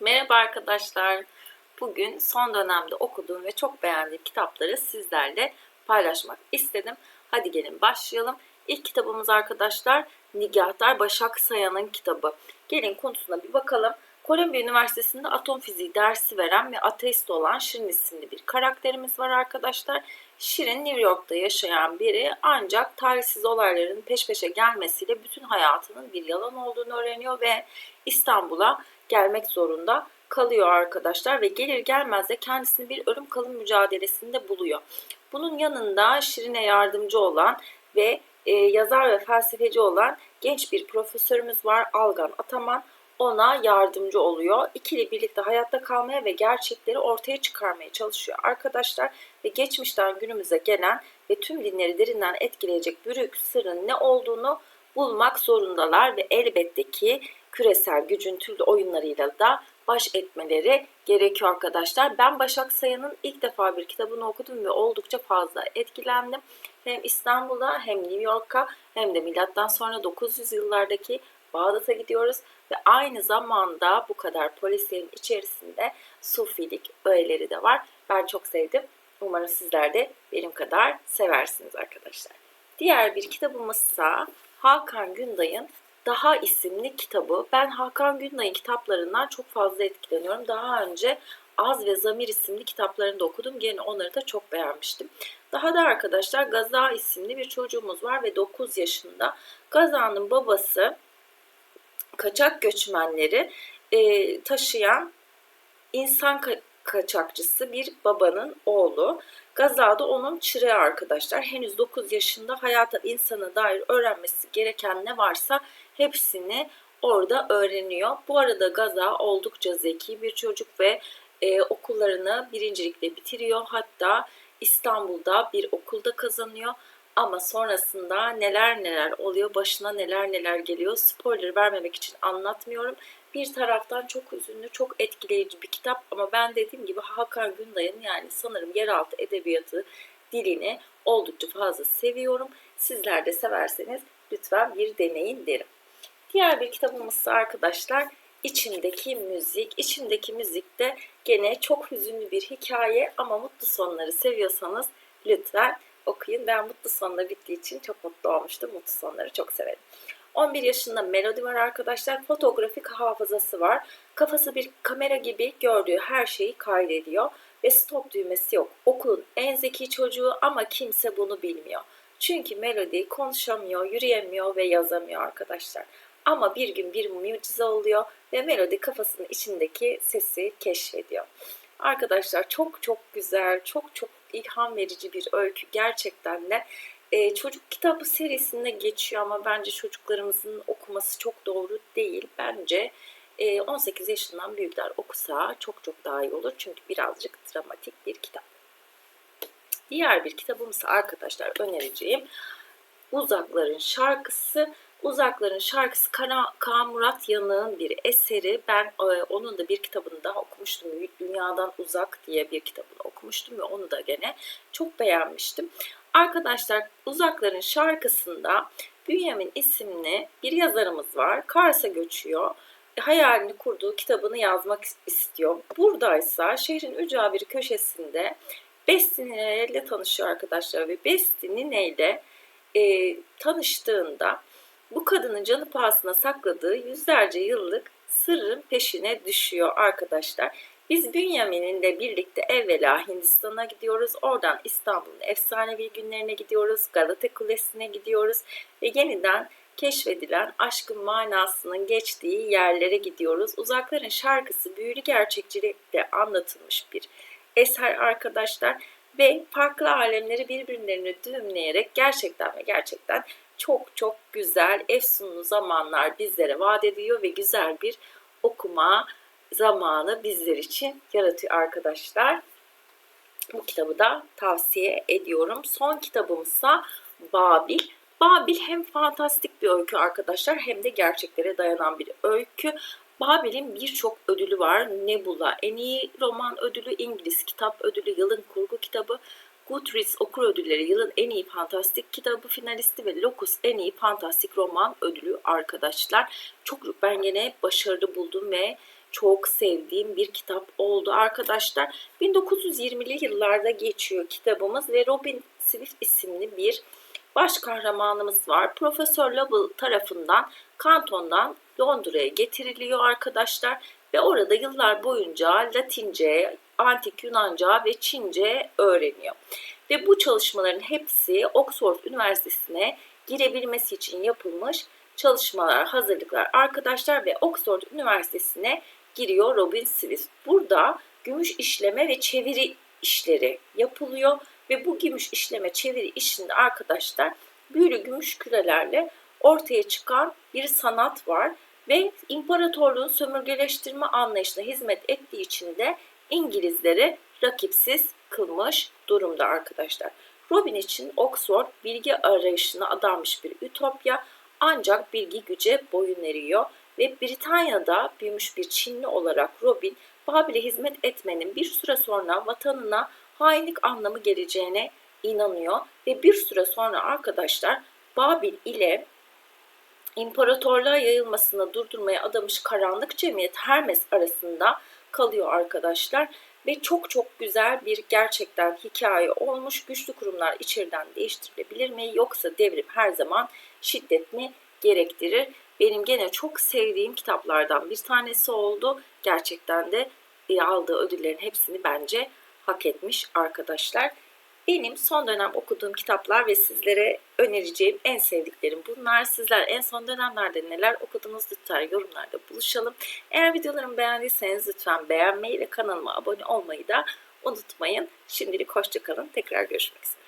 Merhaba arkadaşlar. Bugün son dönemde okuduğum ve çok beğendiğim kitapları sizlerle paylaşmak istedim. Hadi gelin başlayalım. İlk kitabımız arkadaşlar Nigahtar Başak Sayan'ın kitabı. Gelin konusuna bir bakalım. Kolombiya Üniversitesi'nde atom fiziği dersi veren ve ateist olan Şirin isimli bir karakterimiz var arkadaşlar. Şirin New York'ta yaşayan biri ancak tarihsiz olayların peş peşe gelmesiyle bütün hayatının bir yalan olduğunu öğreniyor ve İstanbul'a gelmek zorunda kalıyor arkadaşlar ve gelir gelmez de kendisini bir ölüm kalım mücadelesinde buluyor. Bunun yanında Şirin'e yardımcı olan ve e, yazar ve felsefeci olan genç bir profesörümüz var Algan Ataman ona yardımcı oluyor. İkili birlikte hayatta kalmaya ve gerçekleri ortaya çıkarmaya çalışıyor arkadaşlar ve geçmişten günümüze gelen ve tüm dinleri derinden etkileyecek büyük sırrın ne olduğunu bulmak zorundalar ve elbette ki küresel gücün türlü oyunlarıyla da baş etmeleri gerekiyor arkadaşlar. Ben Başak Sayan'ın ilk defa bir kitabını okudum ve oldukça fazla etkilendim. Hem İstanbul'a hem New York'a hem de milattan sonra 900 yıllardaki Bağdat'a gidiyoruz ve aynı zamanda bu kadar polislerin içerisinde sufilik öğeleri de var. Ben çok sevdim. Umarım sizler de benim kadar seversiniz arkadaşlar. Diğer bir kitabımızsa Hakan Günday'ın Daha isimli kitabı. Ben Hakan Günday'ın kitaplarından çok fazla etkileniyorum. Daha önce Az ve Zamir isimli kitaplarını da okudum. Gene onları da çok beğenmiştim. Daha da arkadaşlar Gaza isimli bir çocuğumuz var ve 9 yaşında. Gaza'nın babası kaçak göçmenleri e, taşıyan insan kaçakçısı bir babanın oğlu. Gazada onun çırağı arkadaşlar. Henüz 9 yaşında hayata insana dair öğrenmesi gereken ne varsa hepsini orada öğreniyor. Bu arada Gaza oldukça zeki bir çocuk ve e, okullarını birincilikle bitiriyor. Hatta İstanbul'da bir okulda kazanıyor. Ama sonrasında neler neler oluyor, başına neler neler geliyor. Spoiler vermemek için anlatmıyorum. Bir taraftan çok üzünlü, çok etkileyici bir kitap ama ben dediğim gibi Hakan Günday'ın yani sanırım yeraltı edebiyatı dilini oldukça fazla seviyorum. Sizler de severseniz lütfen bir deneyin derim. Diğer bir kitabımız arkadaşlar İçimdeki Müzik. İçimdeki Müzik de gene çok hüzünlü bir hikaye ama mutlu sonları seviyorsanız lütfen okuyun. Ben mutlu sonla bittiği için çok mutlu olmuştum. Mutlu sonları çok severim. 11 yaşında Melody var arkadaşlar. Fotoğrafik hafızası var. Kafası bir kamera gibi gördüğü her şeyi kaydediyor. Ve stop düğmesi yok. Okulun en zeki çocuğu ama kimse bunu bilmiyor. Çünkü Melody konuşamıyor, yürüyemiyor ve yazamıyor arkadaşlar. Ama bir gün bir mucize oluyor ve Melody kafasının içindeki sesi keşfediyor. Arkadaşlar çok çok güzel, çok çok ilham verici bir öykü gerçekten de. Ee, çocuk kitabı serisinde geçiyor ama bence çocuklarımızın okuması çok doğru değil. Bence e, 18 yaşından büyükler okusa çok çok daha iyi olur. Çünkü birazcık dramatik bir kitap. Diğer bir kitabımız arkadaşlar önereceğim. Uzakların şarkısı. Uzakların şarkısı Kara, Kaan Murat Yanık'ın bir eseri. Ben e, onun da bir kitabını daha okumuştum. Dünyadan Uzak diye bir kitabını okumuştum ve onu da gene çok beğenmiştim. Arkadaşlar Uzakların şarkısında Bünyamin isimli bir yazarımız var. Kars'a göçüyor. Hayalini kurduğu kitabını yazmak istiyor. Buradaysa şehrin ücra bir köşesinde Bestini ile tanışıyor arkadaşlar ve Bestini neyle e, tanıştığında bu kadının canı pahasına sakladığı yüzlerce yıllık sırrın peşine düşüyor arkadaşlar. Biz Bünyamin'le birlikte evvela Hindistan'a gidiyoruz. Oradan İstanbul'un efsanevi günlerine gidiyoruz. Galata Kulesi'ne gidiyoruz. Ve yeniden keşfedilen aşkın manasının geçtiği yerlere gidiyoruz. Uzakların şarkısı büyülü gerçekçilikle anlatılmış bir eser arkadaşlar. Ve farklı alemleri birbirlerine düğümleyerek gerçekten ve gerçekten çok çok güzel, efsunlu zamanlar bizlere vaat ediyor ve güzel bir okuma zamanı bizler için yaratıyor arkadaşlar. Bu kitabı da tavsiye ediyorum. Son kitabımsa Babil. Babil hem fantastik bir öykü arkadaşlar hem de gerçeklere dayanan bir öykü. Babil'in birçok ödülü var. Nebula en iyi roman ödülü, İngiliz kitap ödülü, yılın kurgu kitabı, Goodreads okur ödülleri yılın en iyi fantastik kitabı finalisti ve Locus en iyi fantastik roman ödülü arkadaşlar. Çok ben gene başarılı buldum ve çok sevdiğim bir kitap oldu arkadaşlar. 1920'li yıllarda geçiyor kitabımız ve Robin Swift isimli bir baş kahramanımız var. Profesör Lovell tarafından kantondan Londra'ya getiriliyor arkadaşlar ve orada yıllar boyunca Latince, Antik Yunanca ve Çince öğreniyor. Ve bu çalışmaların hepsi Oxford Üniversitesi'ne girebilmesi için yapılmış çalışmalar, hazırlıklar arkadaşlar ve Oxford Üniversitesi'ne giriyor Robin Swift. Burada gümüş işleme ve çeviri işleri yapılıyor ve bu gümüş işleme çeviri işinde arkadaşlar büyülü gümüş kürelerle ortaya çıkan bir sanat var ve imparatorluğun sömürgeleştirme anlayışına hizmet ettiği için de İngilizleri rakipsiz kılmış durumda arkadaşlar. Robin için Oxford bilgi arayışına adanmış bir ütopya ancak bilgi güce boyun eriyor ve Britanya'da büyümüş bir Çinli olarak Robin Babil'e hizmet etmenin bir süre sonra vatanına hainlik anlamı geleceğine inanıyor. Ve bir süre sonra arkadaşlar Babil ile imparatorluğa yayılmasını durdurmaya adamış karanlık cemiyet Hermes arasında kalıyor arkadaşlar. Ve çok çok güzel bir gerçekten hikaye olmuş. Güçlü kurumlar içeriden değiştirilebilir mi? Yoksa devrim her zaman şiddet mi gerektirir? Benim gene çok sevdiğim kitaplardan bir tanesi oldu. Gerçekten de e, aldığı ödüllerin hepsini bence hak etmiş arkadaşlar. Benim son dönem okuduğum kitaplar ve sizlere önereceğim en sevdiklerim bunlar. Sizler en son dönemlerde neler okudunuz lütfen yorumlarda buluşalım. Eğer videolarımı beğendiyseniz lütfen beğenmeyi ve kanalıma abone olmayı da unutmayın. Şimdilik hoşçakalın. Tekrar görüşmek üzere.